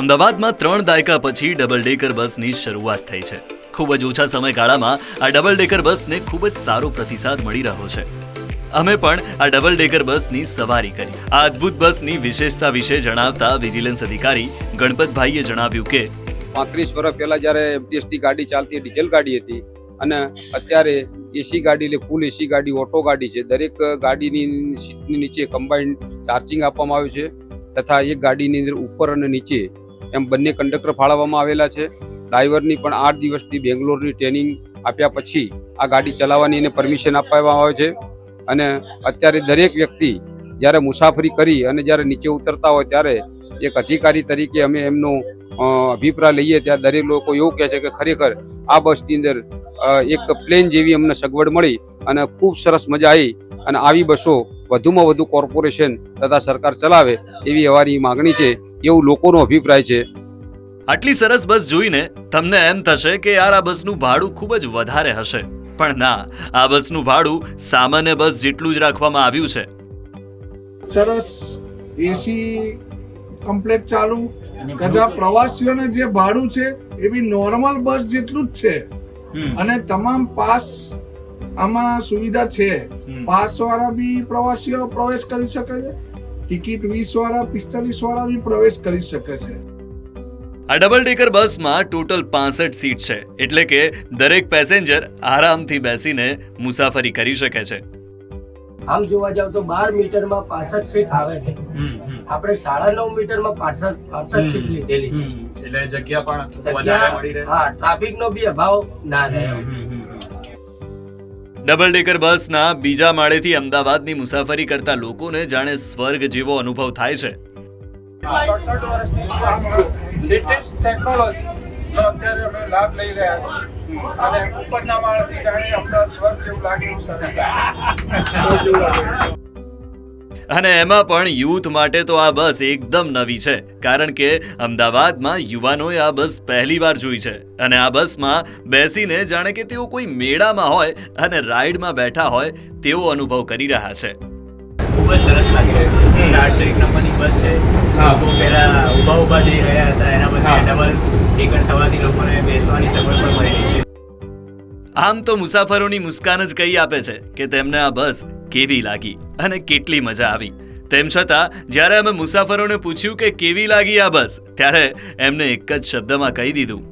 અમદાવાદમાં ત્રણ દાયકા પછી ડબલ ડેકર બસની શરૂઆત થઈ છે. ખૂબ જ ઓછા સમયગાળામાં આ ડબલ ડેકર બસને ખૂબ જ સારો પ્રતિસાદ મળી રહ્યો છે. અમે પણ આ ડબલ ડેકર બસની સવારી કરી. આ અદ્ભુત બસની વિશેષતા વિશે જણાવતા વિજિલન્સ અધિકારી ગણપતભાઈએ જણાવ્યું કે, પાંત્રીસ વર્ષ પહેલા જ્યારે એસટી ગાડી ચાલતી ડીઝલ ગાડી હતી, અને અત્યારે એસી ગાડી એટલે ફૂલ એસી ગાડી ઓટો ગાડી છે. દરેક ગાડીની સીટની નીચે કમ્બાઇન્ડ ચાર્જિંગ આપવામાં આવ્યું છે, તથા એક ગાડીની અંદર ઉપર અને નીચે એમ બંને કંડક્ટર ફાળવવામાં આવેલા છે. ડ્રાઈવરની પણ આઠ દિવસની બેંગ્લોરની ટ્રેનિંગ આપ્યા પછી આ ગાડી ચલાવવાની એને પરમિશન આપવામાં આવે છે. અને અત્યારે દરેક વ્યક્તિ જ્યારે મુસાફરી કરી અને જ્યારે નીચે ઉતરતા હોય ત્યારે એક અધિકારી તરીકે અમે એમનો અભિપ્રાય લઈએ ત્યાં દરેક લોકો એવું કહે છે કે ખરેખર આ બસની અંદર એક પ્લેન જેવી અમને સગવડ મળી અને ખૂબ સરસ મજા આવી અને આવી બસો વધુમાં વધુ કોર્પોરેશન તથા સરકાર ચલાવે એવી અમારી માગણી છે. એવું લોકોનો અભિપ્રાય છે. આટલી સરસ બસ જોઈને તમને એમ થશે કે યાર આ બસનું ભાડું ખૂબ જ વધારે હશે. પણ ના આ બસનું ભાડું સામાન્ય બસ જેટલું જ રાખવામાં આવ્યું છે. સરસ એસી કમ્પ્લેટ ચાલુ. તથા પ્રવાસીઓને જે ભાડું છે એ બી નોર્મલ બસ જેટલું જ છે. અને તમામ પાસ આમાં સુવિધા છે. પાસ વાળા બી પ્રવાસીઓ પ્રવેશ કરી શકે છે. ટિકિટ વીસ વાળા પિસ્તાલીસ વાળા બી પ્રવેશ કરી શકે છે. આ ડબલ ડેકર બસમાં ટોટલ પાસઠ સીટ છે. એટલે કે દરેક પેસેન્જર આરામથી બેસીને મુસાફરી કરી શકે છે. આમ જોવા જાવ તો બાર મીટરમાં પાસઠ સીટ આવે છે. આપણે સાડા નવ મીટરમાં પાસઠ પાસઠ સીટ લીધેલી છે. એટલે જગ્યા પણ જગ્યા મળી રહે. હા ટ્રાફિક નો બી અભાવ ના રહે. ડબલ ડેકર બસના બીજા માળેથી અમદાવાદની મુસાફરી કરતા લોકોને જાણે સ્વર્ગ જેવો અનુભવ થાય છે. અને ઉપરના માળથી જાણે અમદાવાદ સ્વર્ગ જેવું લાગે એવું સરસ અને એમાં પણ યુથ માટે તો આ બસ એકદમ નવી છે. કારણ કે અમદાવાદમાં યુવાનોએ આ બસ પહેલીવાર જોઈ છે. અને આ બસમાં બેસીને જાણે કે તેઓ કોઈ મેળામાં હોય અને રાઈડમાં બેઠા હોય તેવો અનુભવ કરી રહ્યા છે. ખૂબ જ સરસ લાગી રહ્યું. છે ચારસો એક નંબરની બસ છે. લોકો પહેલાં ઊભા ઊભા જઈ રહ્યા હતા એના બદલે ડબલ ટિકટ થવાથી લોકોને બેસવાની સગવડ પણ મળી આમ તો મુસાફરોની મુસ્કાન જ કહી આપે છે કે તેમને આ બસ કેવી લાગી અને કેટલી મજા આવી. તેમ છતાં, જ્યારે અમે મુસાફરોને પૂછ્યું કે કેવી લાગી આ બસ, ત્યારે એમને એક જ શબ્દમાં કહી દીધું.